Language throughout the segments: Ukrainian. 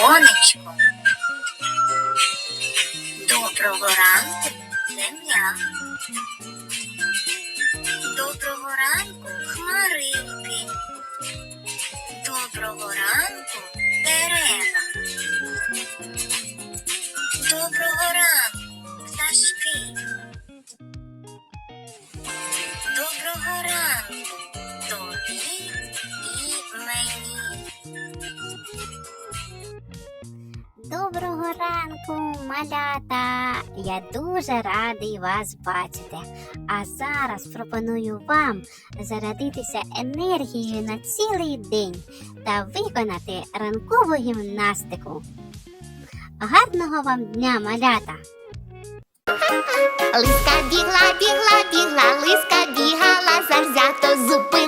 сонечко. Доброго ранку, земля. Доброго ранку, хмаринки. Доброго ранку, дерева. Доброго ранку, малята! Я дуже радий вас бачити. А зараз пропоную вам зарядитися енергією на цілий день та виконати ранкову гімнастику. Гарного вам дня, малята! Лиска бігла, бігла, бігла, лиска бігала завзято, зупинилась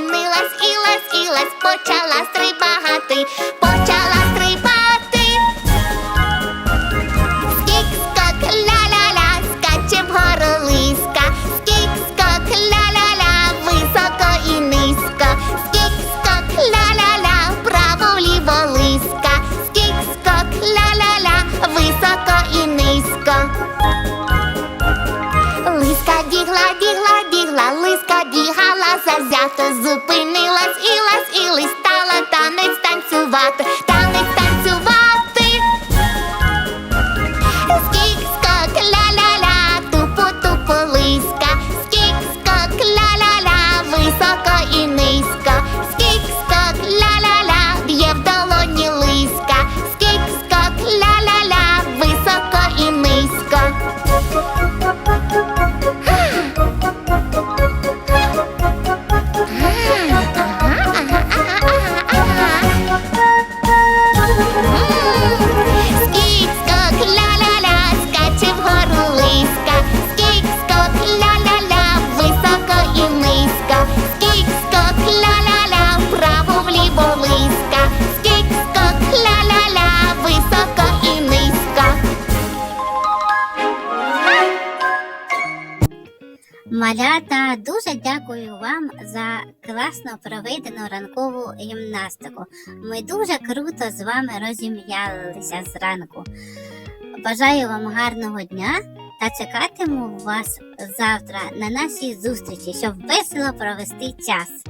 бігла, бігла, бігла, лиска бігала завзято, зупинилась і лась, і листала танець танцювати, Малята, дуже дякую вам за класно проведену ранкову гімнастику. Ми дуже круто з вами розім'ялися зранку. Бажаю вам гарного дня та чекатиму вас завтра на нашій зустрічі, щоб весело провести час.